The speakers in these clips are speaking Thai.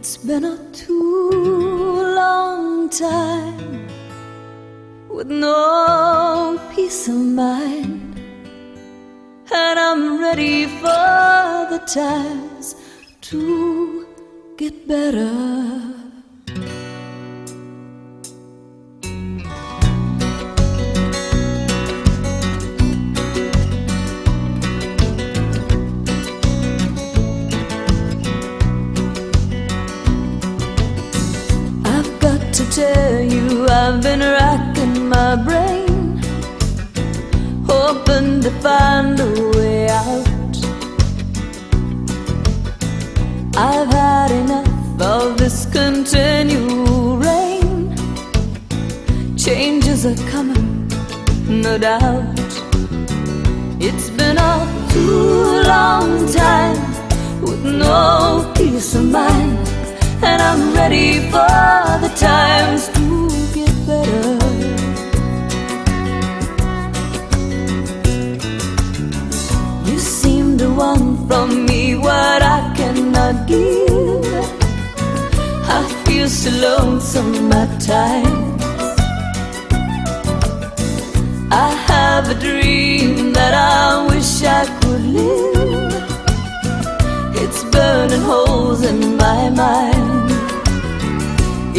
It's been a too long time with no peace of mind, and I'm ready for the times to get better. find a way out. I've had enough of this continual rain. Changes are coming, no doubt. It's been a too long time with no peace of mind, and I'm ready for the times to. want from me what I cannot give. I feel so lonesome at times. I have a dream that I wish I could live. It's burning holes in my mind.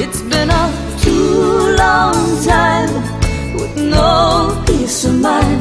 It's been a too long time with no peace of mind.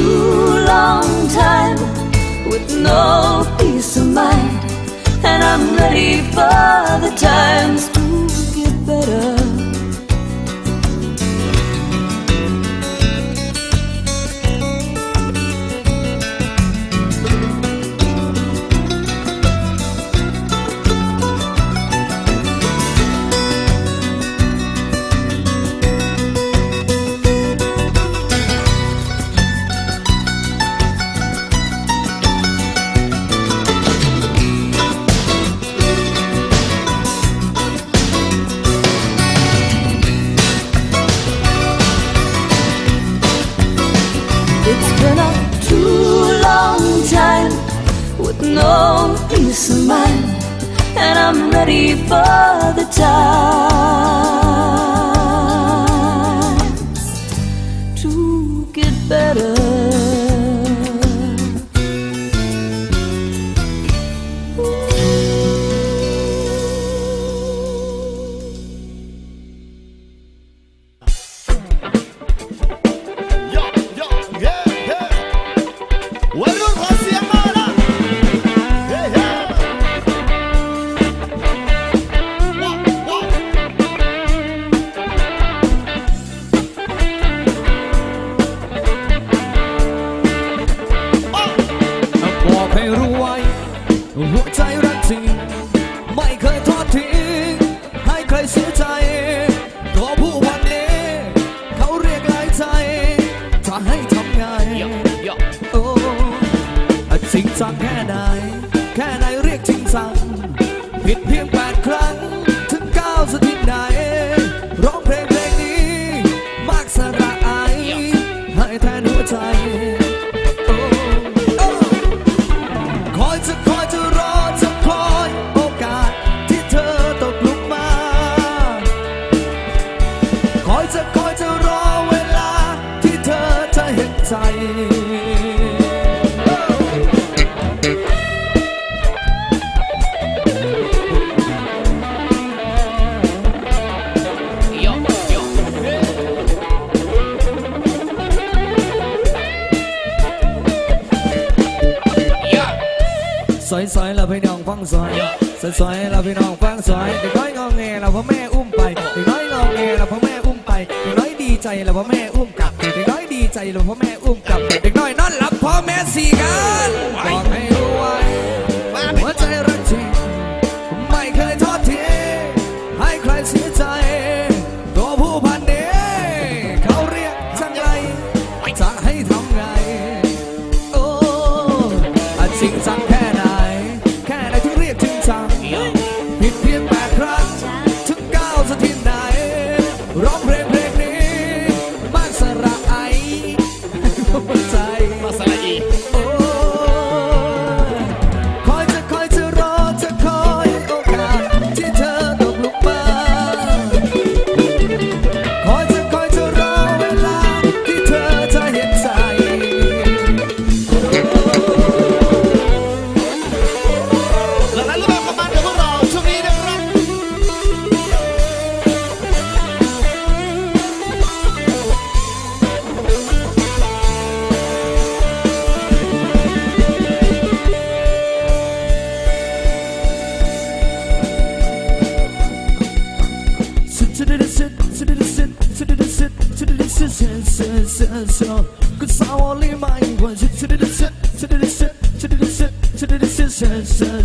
too long time with no peace of mind, and I'm ready for the times. ጌታዬ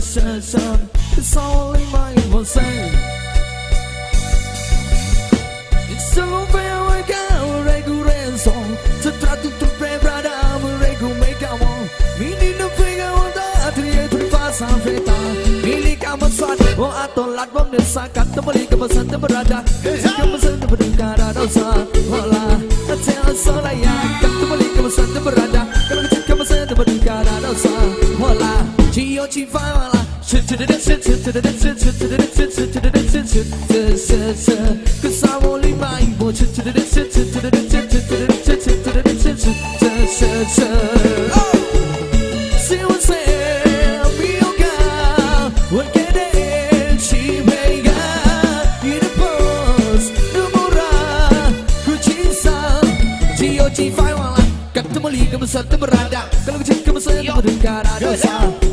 session It's only my consent It's a very good regulation Sesuatu berada mereka megamu Mini no pega onda atria terpasang feta. Mini kamu suat Oh atau lat bom desakan Tembali kebesan temberada Kebesan temberdengkar dosa Olah Tell solayak Tembali kebesan temberada Kalau kecil kebesan temberdengkar dosa Olah 只有几番。Cause I'm only mine oh. See kamu serta berada Kalau kecil kamu sedang berdengkar ada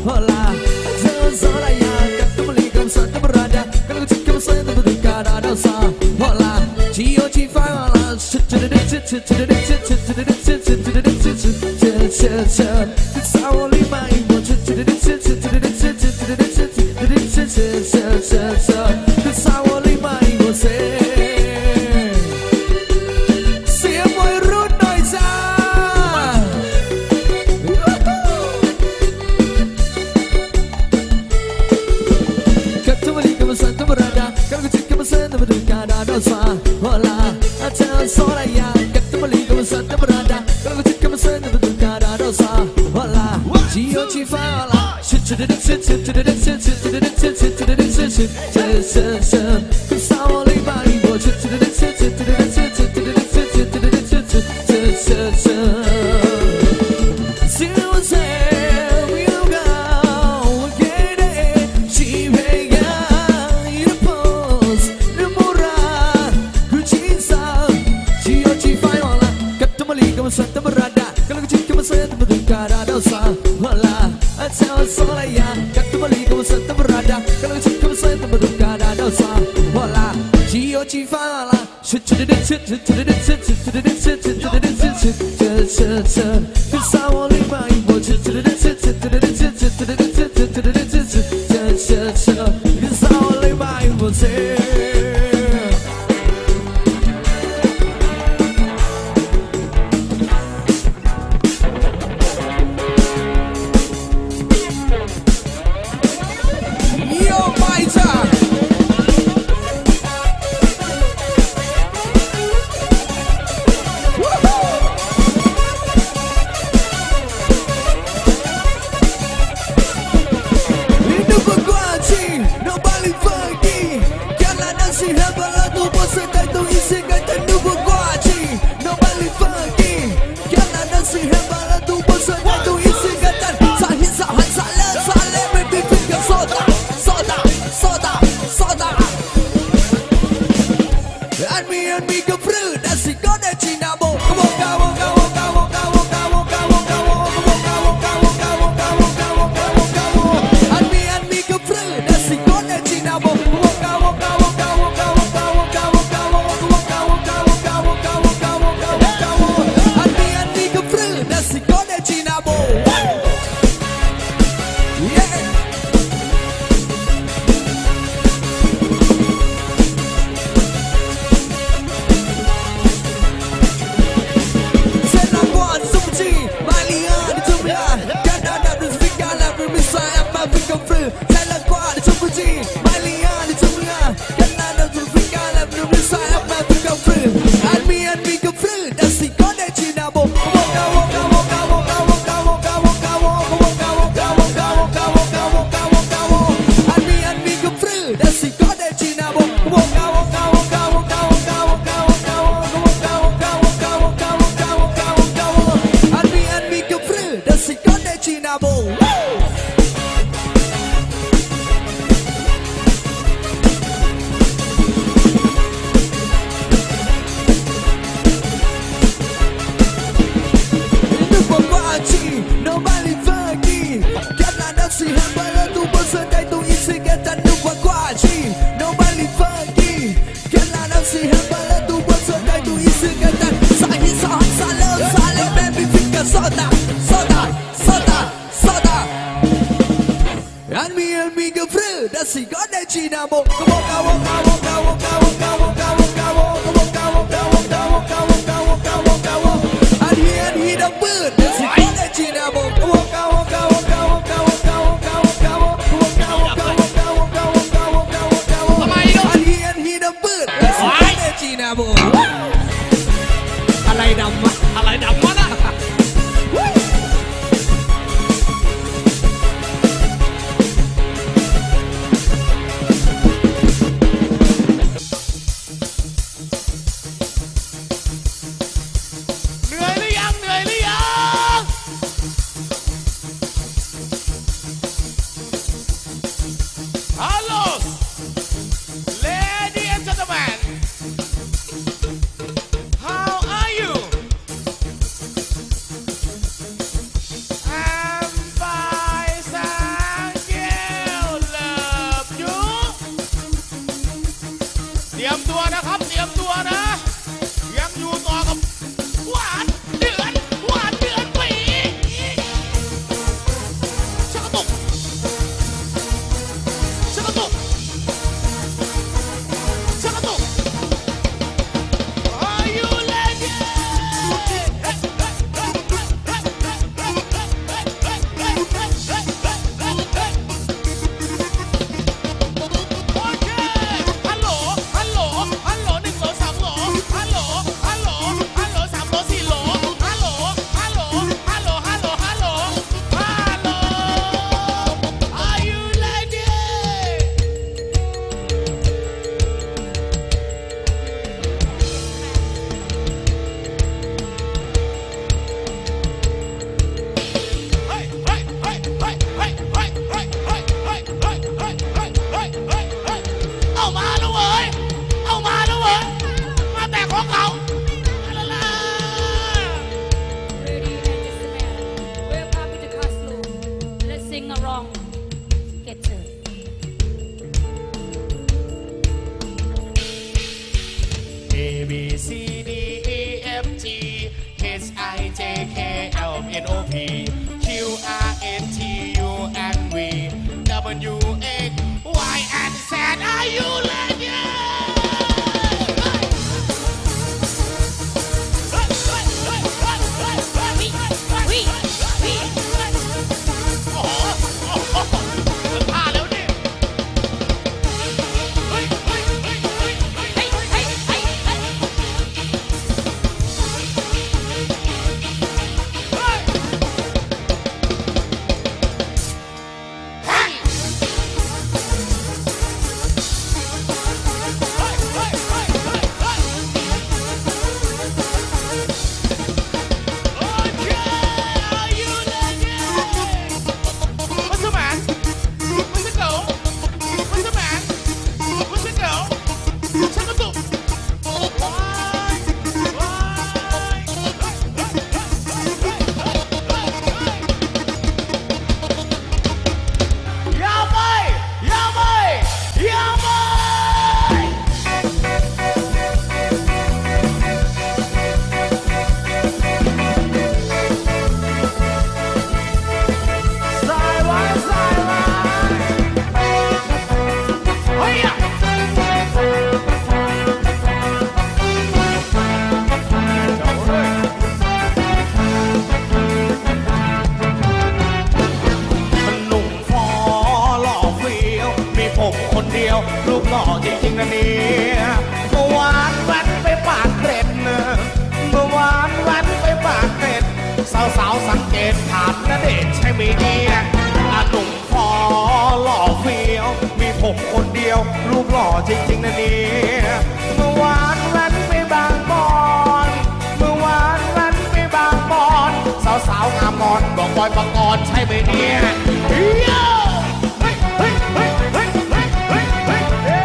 It's only my. Sel solaya Kata balik kamu serta berada Kalau cukup saya tak berduka ada dosa Wala Jio cifala Shut shut shut shut shut shut shut shut shut shut shut shut shut shut shut shut Yeah. K L N O P Q R N T U N V W X Y and Z. Are you ไหมเดียอาหนุ่มพอหล่อเฟี้ยว มีผมคนเดียว รูปหล่อจริงๆนะเนี่ยเมื่อวานแว้นไปบางบอนเมื่อวานแว้นไปบางบอนสาวสาวงามมอนบอกบอยประกรณ์ใช่ไหมเนี่ยเฮ้เฮ้เฮ้เฮ้เฮ้เฮ้เฮ้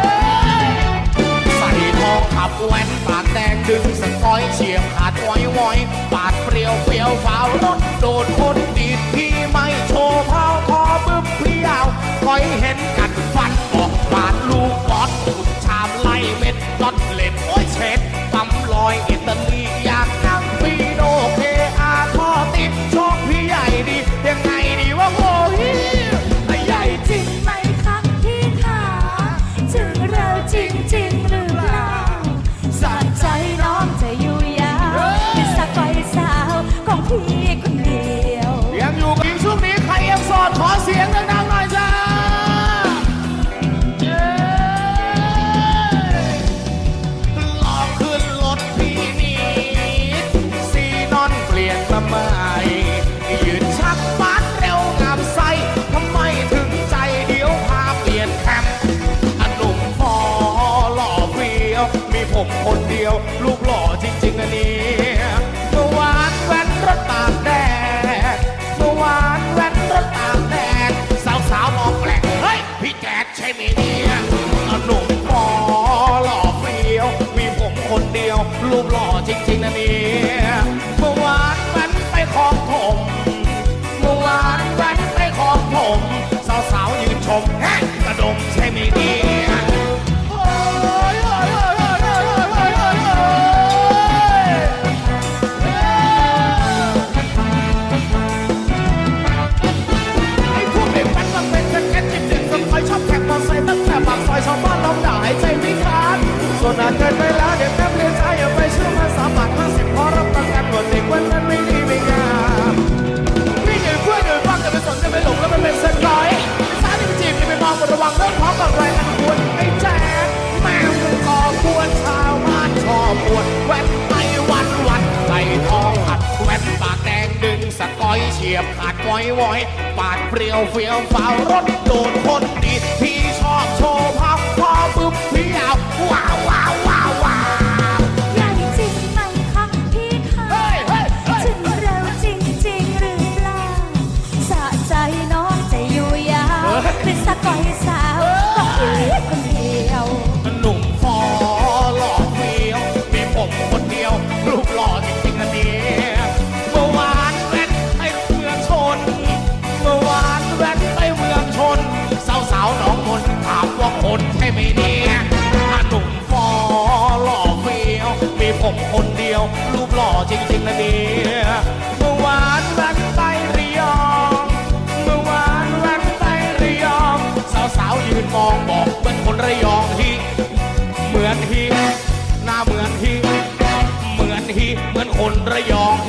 ใส่ทองขับแว่นปากแดงดึงสกอยเฉียบขาดวอยวอยปาดเปรียวเปรียวฝ้าวรถโดดคน คนเดียว ลูกหล่อจริงๆนะนี่เมื่อวานแว้นรถตากแดดเมื่อวานแว้นรถตากแดดสาวๆมองแปลกเฮ้ยพี่แจ๊ดใช่ไหมเนี่ยหนุ่มปอหล่อเฟี้ยวมีผมคนเดียว ลูกหล่อจริงๆนะนี่ ยบขาดปล่อยวอยปาดเปรียวเฟียวฝ้ารถโดนคนดีพี่ชอบโชว์พาบพอปึ๊บพี่เอาว้วว้าวว้าวว้าวใหญ่จริงไหมคะพี่คะถึงเร็วจริงจริงหรือเปล่าสะใจน้อยจะอยู่ยาวเป็นสะกอยสาวต้องเคน ยวรูปหล่อจริงๆนะเบียเมื่อวานรักไตระยอง เมื่อวานรักไตระยอง สาวๆยืนมองบอกเหมือนคนระยองที่เหมือนที่หน้าเหมือนที่เหมือนที่เหมือนคนระยองท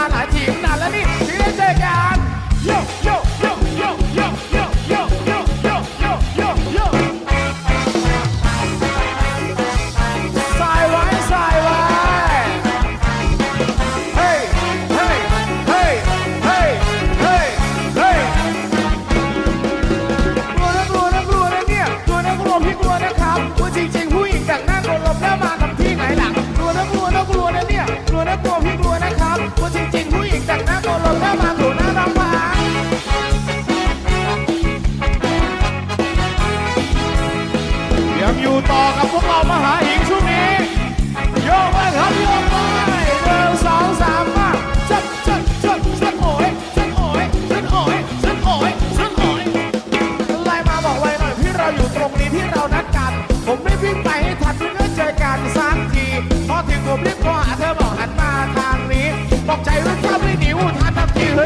大来听。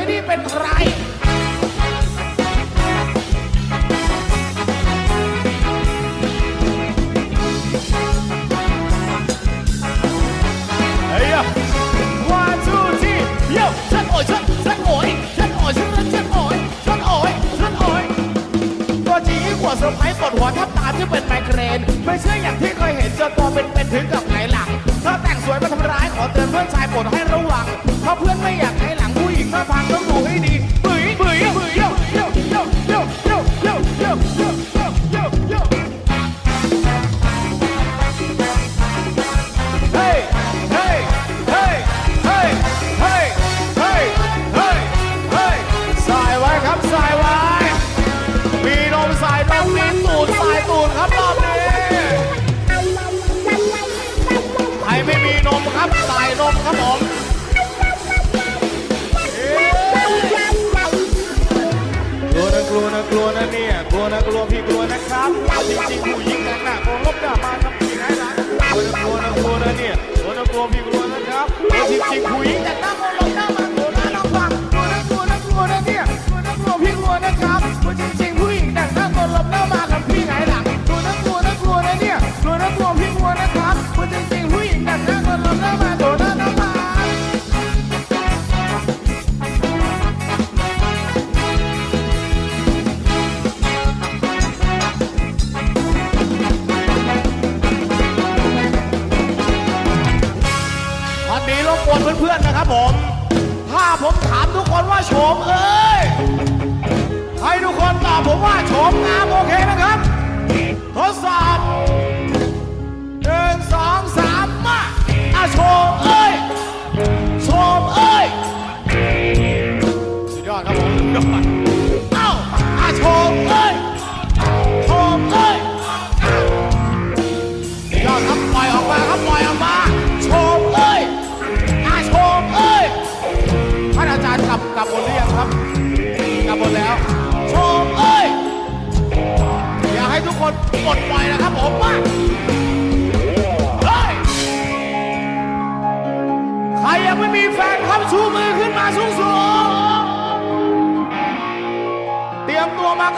ยนี่เป็นใครเฮ้ยวันจูจีเย้ฉัโอยฉัโอยฉัโอยฉัโอยฉัโอยฉัโอยตัวจริงวเซอไพปวดหัวแทบตาที่เป็นไมเกรน ไม่เชื่ออย่างที่เคยเห็นเจอตัวเป็นเป็นถึงกับไหนหลังเธอแต่งสวยมาทำร้ายขอเตือนเพื่อนชายโปรดให้ระวัง อมาทำผีร้ายร้ายกลัวนะกลัวนะเนี่ยกลัวนะกลัวพี่กลัวนะครับกลัวจริงคุยแต่ตั้งคน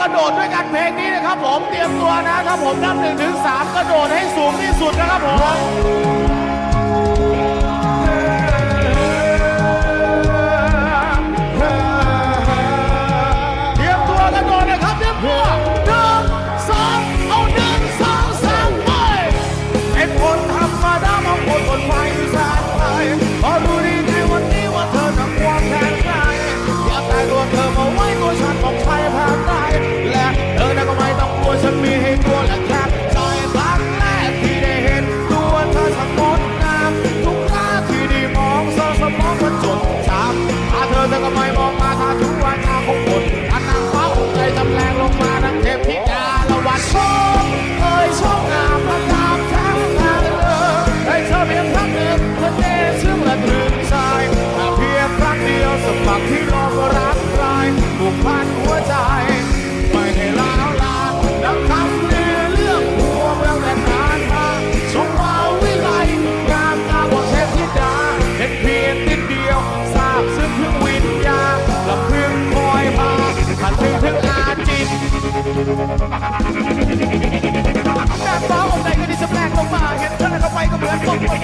ระโดดด้วยกันเพลงนี้นะครับผมเตรียมตัวนะครับผมนับหนึ่งถึงสามกระโดดให้สูงที่สุดนะครับผม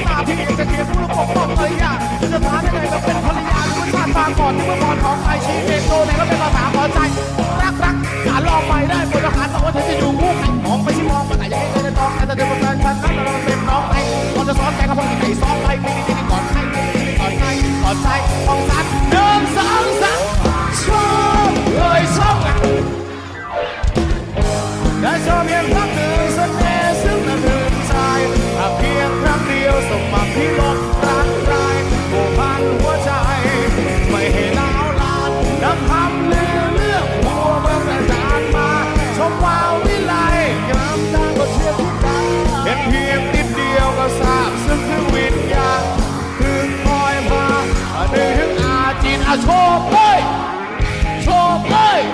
มาพี่งจะเชียร์ผู้ลูกปกป้องเลยอะจะพาไปไหนมาเป็นภรรยาหรือว่าชาติบางก่อนที่เมื่อก่อนของใทยชี้เอโตในก็เป็นภาษาขอใจรักรักขาลองไปได้บนอาหารบอกว่าเธอจะอยู่คู่กันมองไปที่มองแต่ยังไม่ได้ต้องแต่จะเดินแฟนฉันแต่เราเป็นน้องไทยเราจะซ้อนใจกับคนที่ไหนซ้อนไปไม่ได้ก่อนใครไม่ได้ก่อนใครก่อนใจของซ้า 搓背搓背